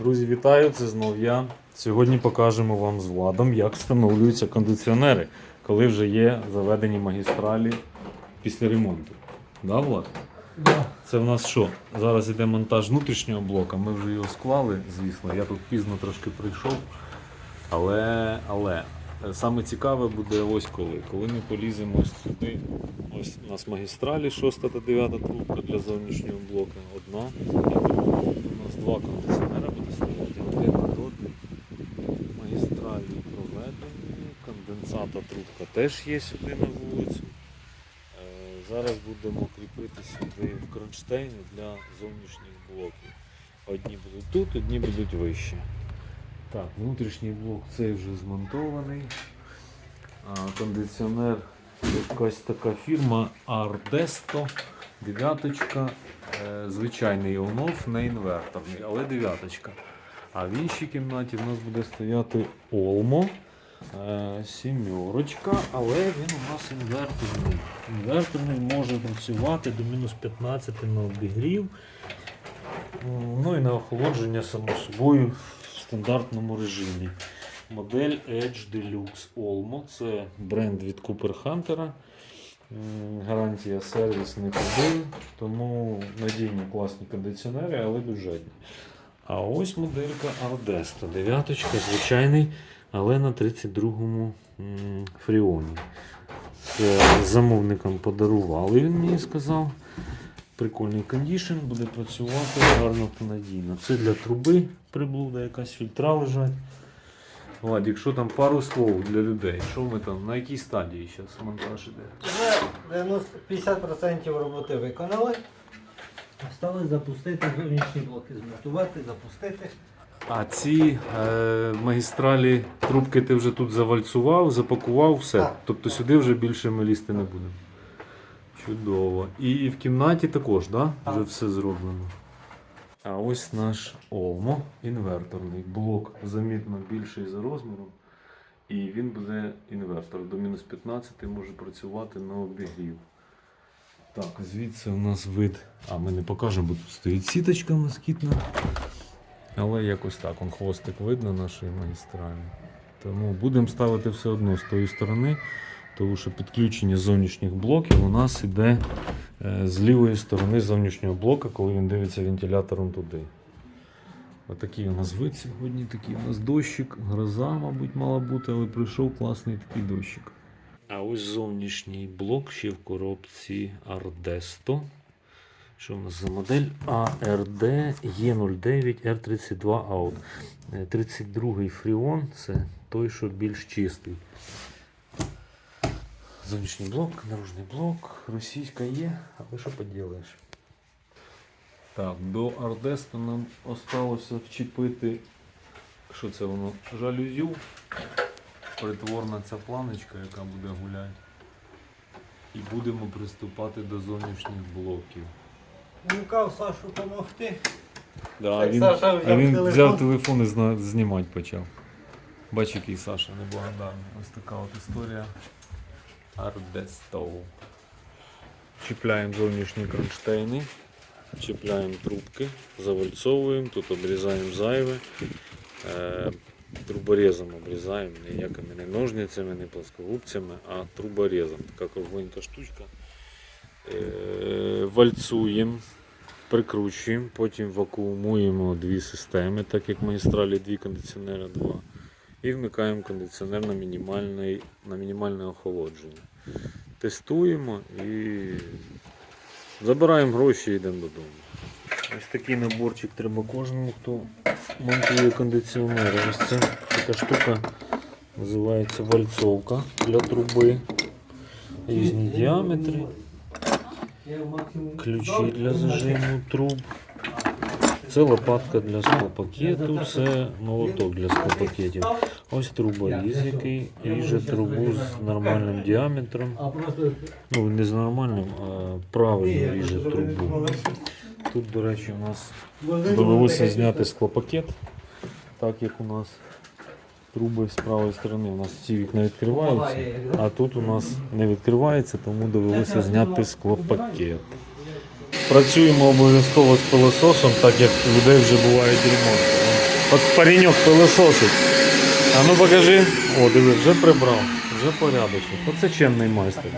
Друзі, вітаю! Це знов я. Сьогодні покажемо вам з Владом, як встановлюються кондиціонери, коли вже є заведені магістралі після ремонту. Да, Влад? Це в нас що? Зараз йде монтаж внутрішнього блока. Ми вже його склали, звісно. Я тут пізно трошки прийшов. Але, але е, саме цікаве буде ось коли. Коли ми поліземо ось сюди. Ось у нас магістралі 6 та 9 трубка для зовнішнього блока. Одна. і друга. Два кондиціонера буде стояти. Один над одним. Магістралі проведені. Конденсата трубка теж є сюди на вулицю. Е, Зараз будемо кріпити сюди в кронштейни для зовнішніх блоків. Одні будуть тут, одні будуть вище. Так, внутрішній блок цей вже змонтований. Кондиціонер якась така фірма Ardesto. Дев'яточка. Е, звичайний on-off, не інверторний, але дев'яточка. А в іншій кімнаті в нас буде стояти Olmo. Е, Сімерочка, але він у нас інверторний. Інверторний може працювати до мінус 15 на обігрів. Ну і на охолодження, само собою, в стандартному режимі. Модель Edge Deluxe Olmo. Це бренд від Cooper Hunter. Гарантія сервісних один, тому надійні класні кондиціонери, але бюджетні. А ось моделька Ardesto. Дев'яточка, звичайний, але на 32-му фріоні. Це замовникам подарували, він мені сказав. Прикольний кондішн, буде працювати гарно та надійно. Це для труби приблуда, якась фільтра лежать. Влад, якщо там пару слов для людей, що ми там, на якій стадії зараз монтаж іде? Вже 90 50% роботи виконали. Осталось запустити зовнішні блоки, змонтувати, запустити. А ці е, магістралі трубки ти вже тут завальцував, запакував, все. Так. Тобто сюди вже більше ми лізти не будемо. Чудово. І в кімнаті також, да? Так. Вже все зроблено. А ось наш Олмо інверторний. Блок замітно більший за розміром. І він буде інвертор. До мінус 15 може працювати на обігрів. Так, звідси у нас вид. А ми не покажемо, бо тут стоїть сіточка москітна. Але якось так, он хвостик видно нашої магістралі. Тому будемо ставити все одно з тої сторони, тому що підключення зовнішніх блоків у нас іде е, з лівої сторони зовнішнього блока, коли він дивиться вентилятором туди. Отакий у нас вид сьогодні, такий у нас дощик, гроза, мабуть, мала бути, але прийшов класний такий дощик. А ось зовнішній блок ще в коробці Ardesto. Що в нас за модель? ARD E09 R32 Out. Е, 32 фріон це той, що більш чистий. Зовнішній блок, наружний блок, російська є, але що поділаєш? Так, до Ардесту нам осталося вчепити, що це воно, жалюзю. Притворна ця планочка, яка буде гуляти. І будемо приступати до зовнішніх блоків. Гукав Сашу допомогти. Да, Так, а він, Саша а взяв він телефон. взяв телефон і зна- знімати почав. Бач, який Саша неблагодарний. Ось така от історія. Ардесто. Чіпляємо зовнішні кронштейни, чіпляємо трубки, завальцовуємо, тут обрізаємо зайве. Е, труборезом обрізаємо, ніякими не ножницями, не плоскогубцями, а труборезом. Така кругленька штучка. Е, вальцуємо, прикручуємо, потім вакуумуємо дві системи, так як магістралі дві кондиціонери два. І вмикаємо кондиціонер на, мінімальний, на мінімальне охолодження. Тестуємо і забираємо гроші і йдемо додому. Ось такий наборчик треба кожному, хто монтує кондиціонери. Ось це така штука називається вальцовка для труби. Різні діаметри. Ключі для зажиму труб. Це лопатка для склопакету, це молоток для склопакетів. Ось труборіз, який ріже трубу з нормальним діаметром. Ну, не з нормальним, а правильно ріже трубу. Тут, до речі, у нас довелося зняти склопакет, так як у нас труби з правої сторони. У нас ці вікна відкриваються, а тут у нас не відкривається, тому довелося зняти склопакет. Працюємо обов'язково з пилососом, так як у людей вже бувають ремонти. От пареньок пилососить. А ну покажи. О, диви, вже прибрав. Вже порядочок. Оце чемний майстер.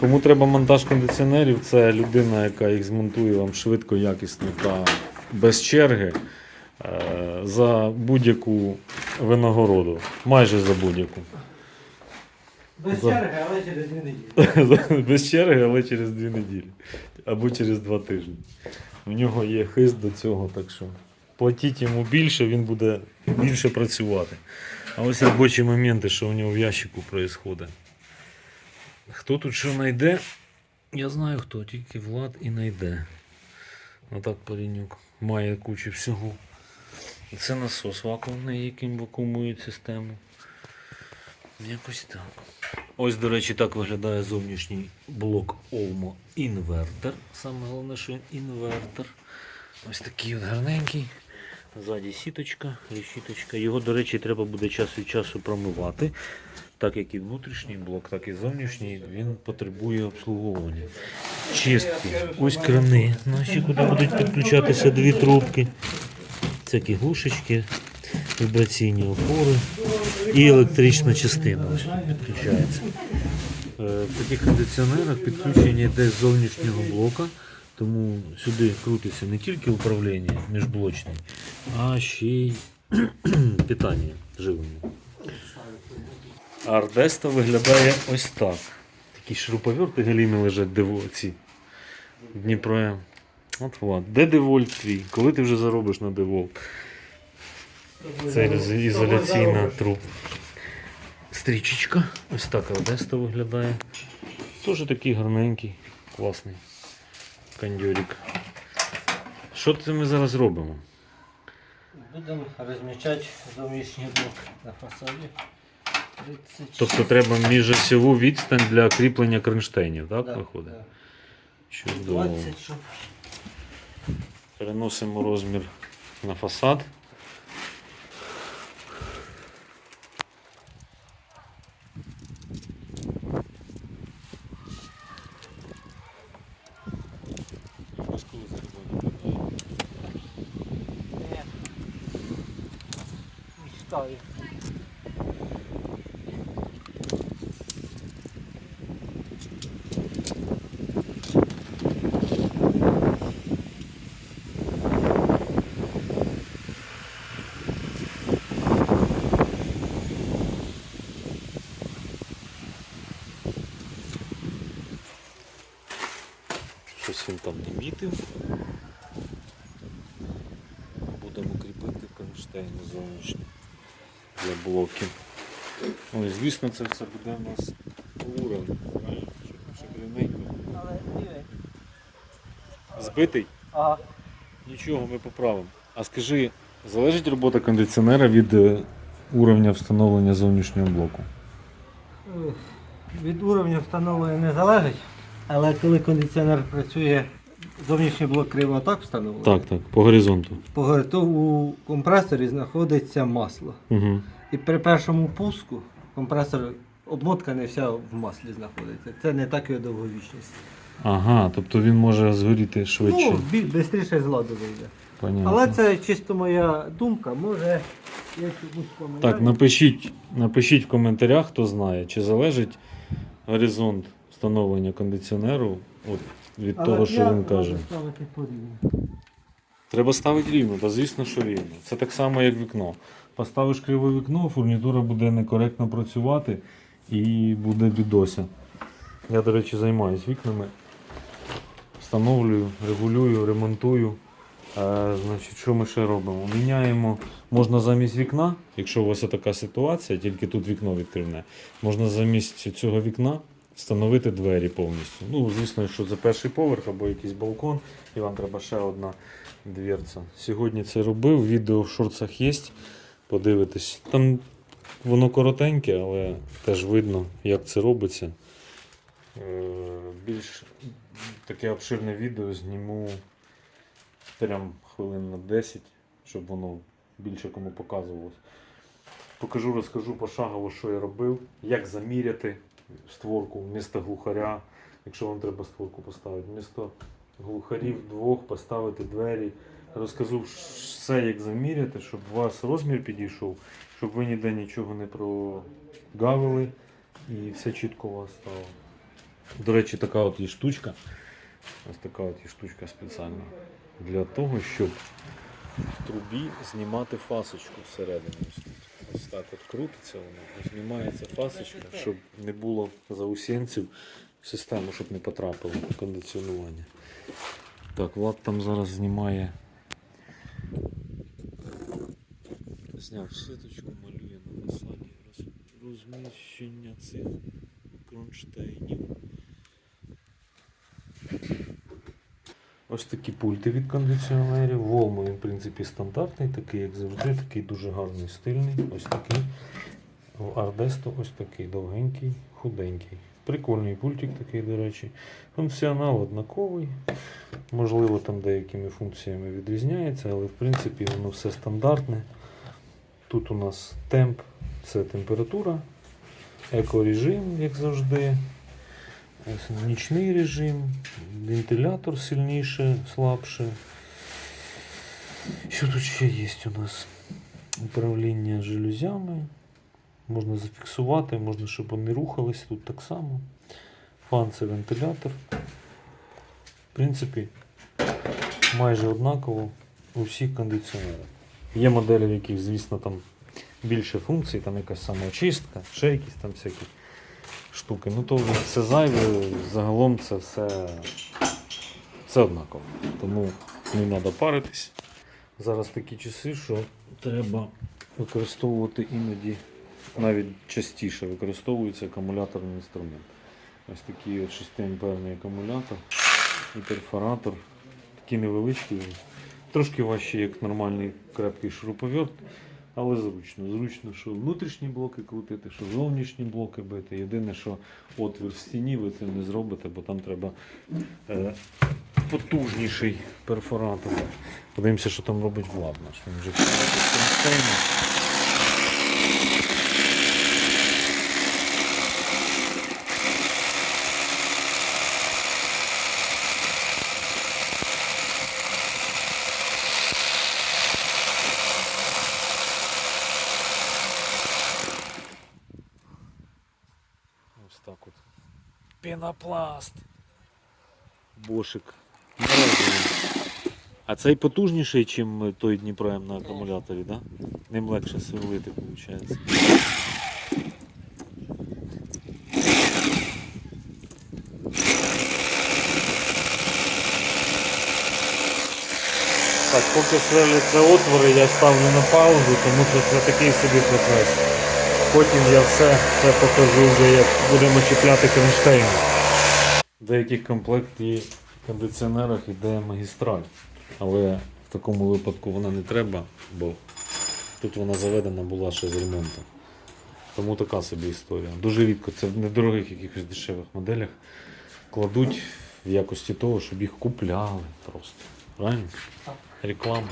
Кому треба монтаж кондиціонерів, це людина, яка їх змонтує вам швидко, якісно та без черги е, за будь-яку винагороду. Майже за будь-яку. Без черги, але через дві неділі. Без черги, але через дві неділі. Або через два тижні. У нього є хист до цього, так що платіть йому більше, він буде більше працювати. А ось робочі моменти, що у нього в ящику відбувається. Хто тут що знайде? Я знаю хто, тільки Влад і знайде. Отак паренюк має кучу всього. Це насос вакуумний, яким вакуумують систему. Якось так. Ось, до речі, так виглядає зовнішній блок Olmo інвертор. Саме головне, що інвертор. Ось такий от гарненький. Ззаді сіточка, решіточка. Його, до речі, треба буде час від часу промивати. Так як і внутрішній блок, так і зовнішній, він потребує обслуговування. Чистки. Ось крани наші, куди будуть підключатися дві трубки. Всякі глушечки, вібраційні опори і електрична частина підключається. Е, В таких кондиціонерах підключення йде з зовнішнього блока, тому сюди крутиться не тільки управління міжблочне, а ще й питання живлення. Ардеста виглядає ось так. Такі шуруповерти галіми лежать диво ці. Дніпро. От Влад. Де девольт твій? Коли ти вже заробиш на девольт? Це ізоляційна труб. Стрічечка. Ось так Ардеста виглядає. Теж такий гарненький, класний кондьорик. Що це ми зараз робимо? Будемо розміщати зовнішній блок на фасаді. 30. Тобто треба міжосьову відстань для кріплення кронштейнів, так Да, виходить? да. Чудово. 20, щоб Переносимо розмір на фасад. Мечтаю. Щось він там не мітив. Будемо кріпити кронштейни зовнішні для блоків. Ой, звісно, це все буде у нас диви. Збитий? Ага. Нічого, ми поправимо. А скажи, залежить робота кондиціонера від е, уровня встановлення зовнішнього блоку? Від уровня встановлення не залежить, але коли кондиціонер працює, зовнішній блок криво так встановлений, Так, так, по горизонту. по- то у компресорі знаходиться масло. Угу. І при першому пуску компресор, обмотка не вся в маслі знаходиться. Це не так його довговічність. Ага, тобто він може згоріти швидше. Ну, швидше з ладу вийде. Понятно. Але це чисто моя думка, може я чомусь помиляюсь. Так, напишіть, напишіть в коментарях, хто знає, чи залежить горизонт встановлення кондиціонеру от, від Але того, що я він каже. можу ставити по рівню. Треба ставити рівно, та звісно, що рівно. Це так само, як вікно. Поставиш криве вікно, фурнітура буде некоректно працювати і буде бідося. Я, до речі, займаюся вікнами. Встановлюю, регулюю, ремонтую. Е, значить, що ми ще робимо? Міняємо, можна замість вікна, якщо у вас така ситуація, тільки тут вікно відкривне, можна замість цього вікна встановити двері повністю. Ну, звісно, якщо це перший поверх або якийсь балкон, і вам треба ще одна дверця. Сьогодні це робив, відео в шорцах є. Подивитись. Там воно коротеньке, але теж видно, як це робиться. Е, Більш таке обширне відео зніму прям хвилин на 10, щоб воно більше кому показувалось. Покажу, розкажу пошагово, що я робив, як заміряти створку вмісто глухаря, якщо вам треба створку поставити. Вмісто глухарів двох поставити двері Розкажу все, як заміряти, щоб у вас розмір підійшов, щоб ви ніде нічого не прогавили і все чітко у вас стало. До речі, така от є штучка. Ось така от є штучка спеціальна. Для того, щоб в трубі знімати фасочку всередині. Ось так от крутиться воно, знімається фасочка, щоб не було заусенців в систему, щоб не потрапило кондиціонування. Так, Влад там зараз знімає. Зняв сіточку, малює на фасаді розміщення цих кронштейнів. Ось такі пульти від кондиціонерів. Волмо він, в принципі, стандартний, такий, як завжди, такий дуже гарний, стильний. Ось такий. В Ардесто ось такий довгенький, худенький. Прикольний пультик такий, до речі. Функціонал однаковий. Можливо, там деякими функціями відрізняється, але в принципі воно все стандартне. Тут у нас темп, це температура, екорежим, як завжди. Нічний режим, вентилятор сильніше, слабше. Що тут ще є у нас? Управління жалюзями. Можна зафіксувати, можна, щоб вони рухались тут так само. Фан це вентилятор. В принципі, майже однаково у всіх кондиціонерах. Є моделі, в яких, звісно, там більше функцій, там якась самоочистка, ще якісь там всякі штуки. Ну то вже все зайве, загалом це все, все однаково. Тому не треба паритись. Зараз такі часи, що треба використовувати іноді, навіть частіше використовується акумуляторний інструмент. Ось такий от 6 амперний акумулятор і перфоратор. Такий невеличкий, трошки важче, як нормальний крепкий шуруповерт, але зручно. Зручно, що внутрішні блоки крутити, що зовнішні блоки бити. Єдине, що отвір в стіні ви це не зробите, бо там треба е, потужніший перфоратор. Подивимося, що там робить Влад наш. Він вже кронштейни. Ось так от. Пінопласт. Бошик. А цей потужніший, ніж той Дніпром на акумуляторі, да? Ним легше сверлити, виходить. Так, поки сверляться отвори, я ставлю на паузу, тому що це такий собі процес. Потім я все це покажу вже, як будемо чіпляти кронштейни. В деяких комплекті кондиціонерах йде магістраль, але в такому випадку вона не треба, бо тут вона заведена була ще з ремонту. Тому така собі історія. Дуже рідко, це в недорогих якихось дешевих моделях кладуть в якості того, щоб їх купляли просто. Правильно? Реклама.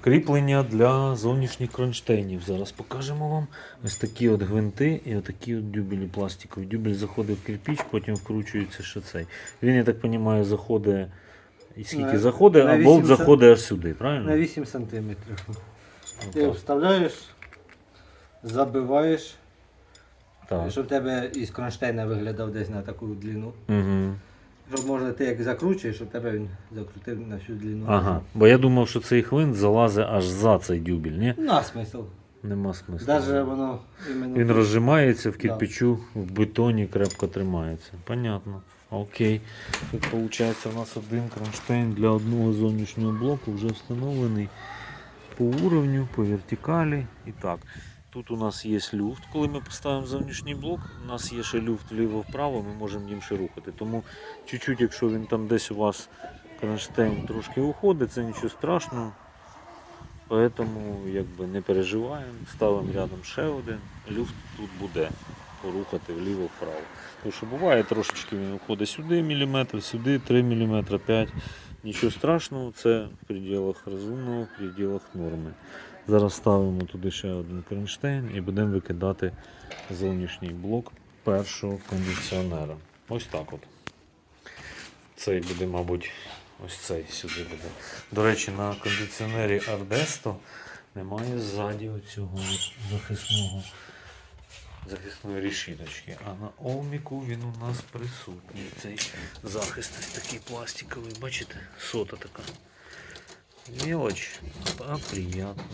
Кріплення для зовнішніх кронштейнів. Зараз покажемо вам. Ось такі от гвинти і отакі от дюбелі пластикові. Дюбель заходить в кирпіч, потім вкручується ще цей. Він, я так розумію, заходить. І скільки На- заходить, на а болт заходить аж сюди, правильно? На 8 сантиметрів. Ти вставляєш, забиваєш, Так. щоб тебе із кронштейна виглядав десь на таку длину. Угу. Щоб можна ти як закручуєш, щоб тебе він закрутив на всю длину. Ага. Бо я думав, що цей хвинт залазить аж за цей дюбель, ні? На смисл. Нема смислу. Даже воно іменно. Він розжимається в Да. кирпичу, в бетоні крепко тримається. Понятно. Окей. Тут виходить у нас один кронштейн для одного зовнішнього блоку вже встановлений по уровню, по вертикалі. І так. Тут у нас є люфт, коли ми поставимо зовнішній блок, у нас є ще люфт вліво-вправо, ми можемо їм ще рухати. Тому чуть-чуть, якщо він там десь у вас кронштейн трошки уходить, це нічого страшного. Поэтому якби не переживаємо, ставимо рядом ще один, люфт тут буде порухати вліво-вправо. Тому що буває трошечки він уходить сюди міліметр, сюди 3 мм, 5 Нічого страшного, це в пределах розумного, в пределах норми. Зараз ставимо туди ще один кронштейн і будемо викидати зовнішній блок першого кондиціонера. Ось так от. Цей буде, мабуть, Ось цей сюди буде. До речі, на кондиціонері Ardеsto немає ззаді оцього захисного захисної рішіточки. А на Оміку він у нас присутній. Цей захист такий пластиковий, бачите? Сота така. Мелочь, а приятно.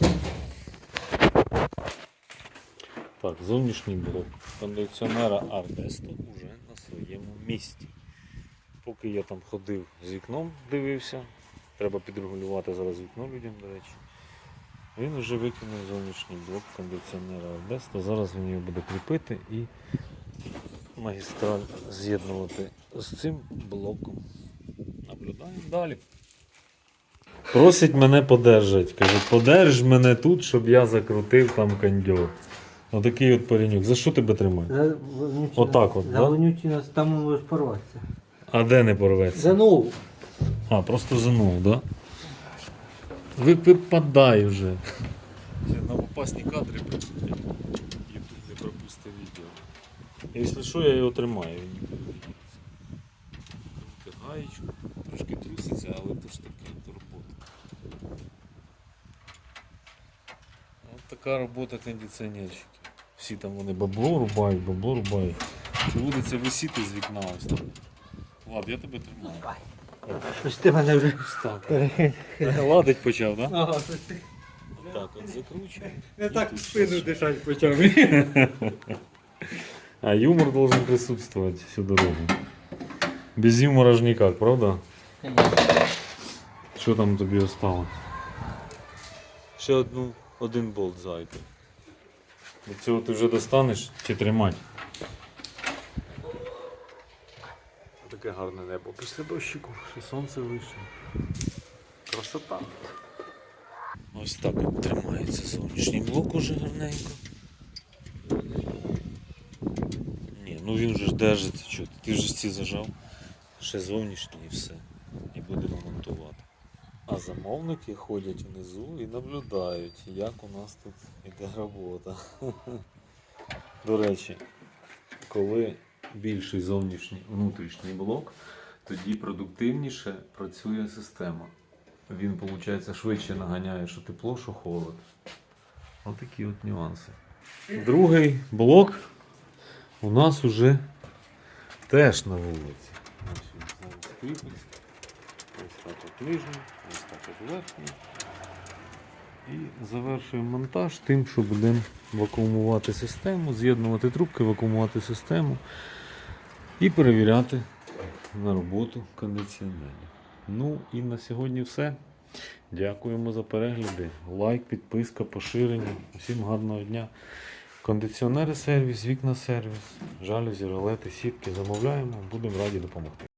Так, зовнішній блок кондиціонера Ardеsto уже на своєму місці. Поки я там ходив з вікном, дивився, треба підрегулювати зараз вікно людям, до речі. Він вже викинув зовнішній блок кондиціонера Ardеsto. Зараз він його буде кріпити і магістраль з'єднувати з цим блоком. Наблюдаємо далі. Просить мене подержать. Каже, подерж мене тут, щоб я закрутив там кондьор. Отакий от паренюк. За що тебе тримає? За Отак от, За да? вонючий нас там можеш порватися. А де не порветься? За нову. А, просто занув, да? Ви, випадай вже. Нам опасні кадри пропустять. Ютуб не пропустить відео. Якщо що, я його тримаю, він нікуди не дінеться. Крути гаєчку, трошки труситься, але то ж таке то робота. От така робота кондиціонерщиків. Всі там вони бабло рубають, бабло рубають. Чи буде це висіти з вікна ось так? Влад, я тебе тримаю. Ось ти мене вже Ладить почав, так? Да? Ага, ось ти Так, от закручує. не так в спину дишати почав. А юмор должен присутствовать всю дорогу. Без юмора ж ніяк, правда? Що там тобі осталось? Ще одну, один болт зайти. До цього ти вже достанеш чи тримати? Таке гарне небо після дощику, ще сонце вийшло. Красота. Ось так от тримається сонячний блок уже гарненько. Ні, ну він вже держиться, що ти? вже ці зажав. Ще зовнішній і все. І будемо монтувати. А замовники ходять внизу і наблюдають, як у нас тут іде робота. До речі, коли більший зовнішній внутрішній блок, тоді продуктивніше працює система. Він, виходить, швидше наганяє, що тепло, що холод. Отакі от нюанси. Другий блок у нас уже теж на вулиці. Ось так от нижній, ось так от верхній. І завершуємо монтаж тим, що будемо вакуумувати систему, з'єднувати трубки, вакуумувати систему і перевіряти на роботу кондиціонерів. Ну і на сьогодні все. Дякуємо за перегляди. Лайк, підписка, поширення. Всім гарного дня. Кондиціонери сервіс, вікна сервіс, жалюзі, ролети, сітки замовляємо, будемо раді допомогти.